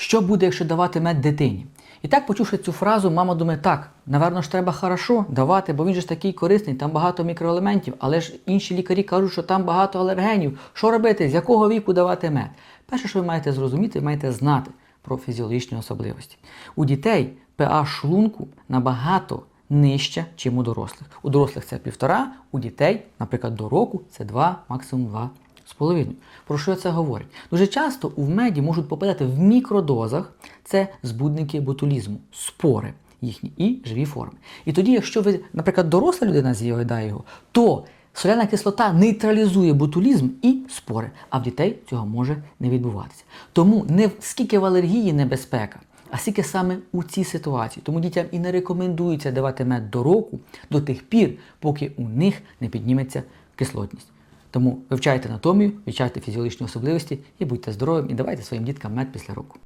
Що буде, якщо давати мед дитині? І так, почувши цю фразу, мама думає, так, напевно ж треба хорошо давати, бо він же ж такий корисний, там багато мікроелементів, але ж інші лікарі кажуть, що там багато алергенів. Що робити? З якого віку давати мед? Перше, що ви маєте зрозуміти, ви маєте знати про фізіологічні особливості. У дітей pH шлунку набагато нижча, чим у дорослих. У дорослих це півтора, у дітей, наприклад, до року це 2, максимум 2 з половиною. Про що це говорить? Дуже часто у меді можуть попадати в мікродозах це збудники ботулізму, спори їхні і живі форми. І тоді, якщо ви, наприклад, доросла людина з'їдає його, то соляна кислота нейтралізує ботулізм і спори, а в дітей цього може не відбуватися. Тому не скільки в алергії небезпека, а скільки саме у цій ситуації. Тому дітям і не рекомендується давати мед до року до тих пір, поки у них не підніметься кислотність. Тому вивчайте анатомію, вивчайте фізіологічні особливості і будьте здоровим, і давайте своїм діткам мед після року.